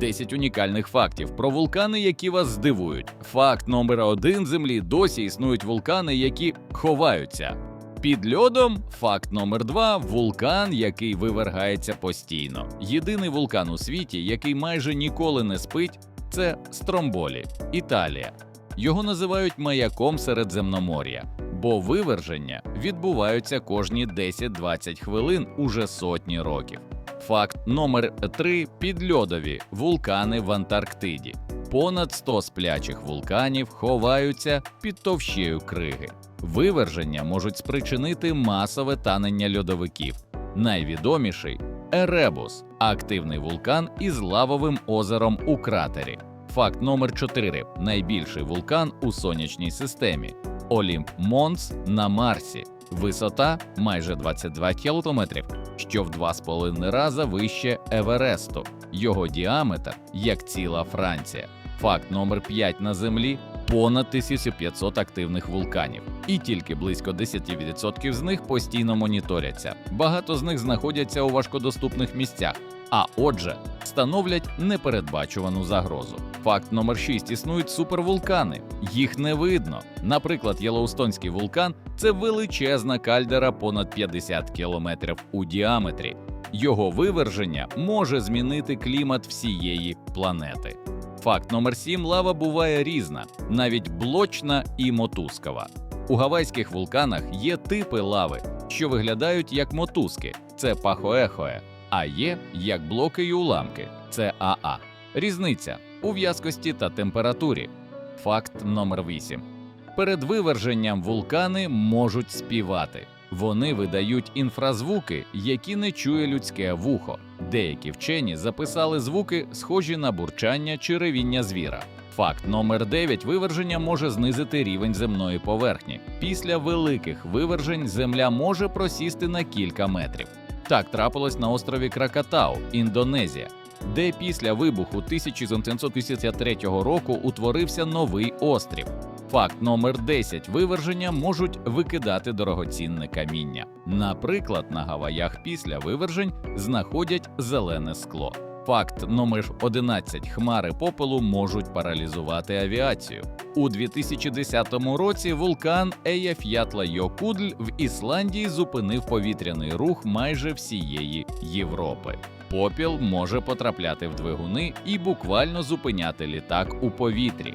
10 унікальних фактів про вулкани, які вас здивують. Факт номер один землі досі існують вулкани, які ховаються. Під льодом факт номер два вулкан, який вивергається постійно. Єдиний вулкан у світі, який майже ніколи не спить, це Стромболі, Італія. Його називають маяком Середземномор'я, бо виверження відбуваються кожні 10-20 хвилин уже сотні років. Факт номер 3 підльодові вулкани в Антарктиді. Понад 100 сплячих вулканів ховаються під товщею криги. Виверження можуть спричинити масове танення льодовиків. Найвідоміший Еребус активний вулкан із лавовим озером у кратері. Факт номер 4 найбільший вулкан у сонячній системі. Олімп Монс на Марсі. Висота майже 22 кілометрів, що в 2,5 рази вище Евересту. Його діаметр як ціла Франція. Факт номер 5 на Землі понад 1500 активних вулканів, і тільки близько 10% з них постійно моніторяться. Багато з них знаходяться у важкодоступних місцях, а отже, становлять непередбачувану загрозу. Факт номер 6. існують супервулкани. Їх не видно. Наприклад, Єлоустонський вулкан це величезна кальдера понад 50 кілометрів у діаметрі. Його виверження може змінити клімат всієї планети. Факт номер 7. лава буває різна, навіть блочна і мотузкова. У гавайських вулканах є типи лави, що виглядають як мотузки, це пахоехоe, а є як блоки й уламки, це АА. Різниця у в'язкості та температурі. Факт номер 8. Перед виверженням вулкани можуть співати. Вони видають інфразвуки, які не чує людське вухо. Деякі вчені записали звуки, схожі на бурчання чи ревіння звіра. Факт номер 9. виверження може знизити рівень земної поверхні. Після великих вивержень земля може просісти на кілька метрів. Так трапилось на острові Кракатау, Індонезія, де після вибуху 1753 року утворився новий острів. Факт номер 10. виверження можуть викидати дорогоцінне каміння. Наприклад, на Гаваях після вивержень знаходять зелене скло. Факт номер 11. хмари попелу можуть паралізувати авіацію. У 2010 році вулкан Еяф'ятла-Йокудль в Ісландії зупинив повітряний рух майже всієї Європи. Попіл може потрапляти в двигуни і буквально зупиняти літак у повітрі.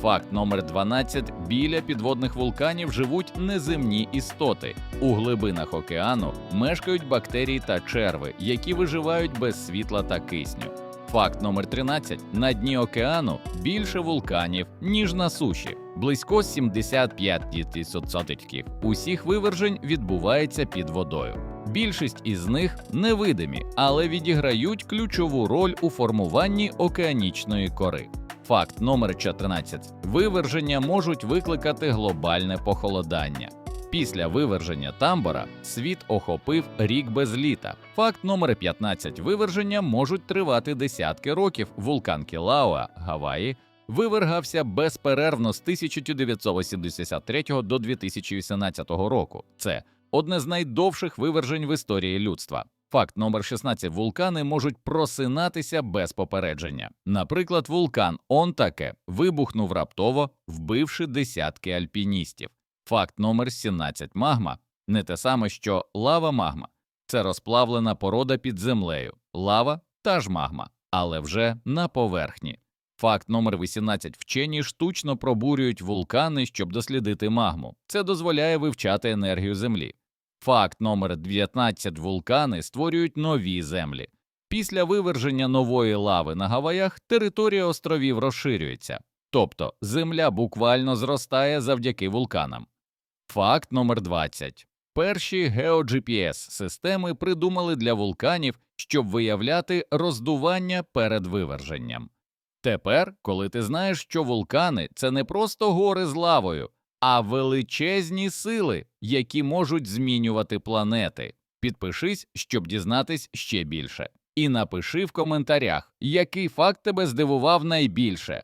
Факт номер 12. біля підводних вулканів живуть неземні істоти. У глибинах океану мешкають бактерії та черви, які виживають без світла та кисню. Факт номер 13. на дні океану більше вулканів, ніж на суші. Близько 75% усіх вивержень відбувається під водою. Більшість із них невидимі, але відіграють ключову роль у формуванні океанічної кори. Факт номер 14. Виверження можуть викликати глобальне похолодання. Після виверження тамбора світ охопив рік без літа. Факт номер 15. Виверження можуть тривати десятки років. Вулкан Кілауа, Гаваї, вивергався безперервно з 1983 до 2018 року. Це одне з найдовших вивержень в історії людства. Факт номер 16. вулкани можуть просинатися без попередження. Наприклад, вулкан Онтаке вибухнув раптово, вбивши десятки альпіністів. Факт номер 17. магма не те саме, що лава магма. Це розплавлена порода під землею, лава та ж магма, але вже на поверхні. Факт номер 18. вчені штучно пробурюють вулкани, щоб дослідити магму. Це дозволяє вивчати енергію землі. Факт номер 19. вулкани створюють нові землі. Після виверження нової лави на Гаваях територія островів розширюється, тобто земля буквально зростає завдяки вулканам. Факт номер 20. Перші GeoGPS системи придумали для вулканів, щоб виявляти роздування перед виверженням. Тепер, коли ти знаєш, що вулкани це не просто гори з лавою, а величезні сили, які можуть змінювати планети. Підпишись, щоб дізнатись ще більше. І напиши в коментарях, який факт тебе здивував найбільше.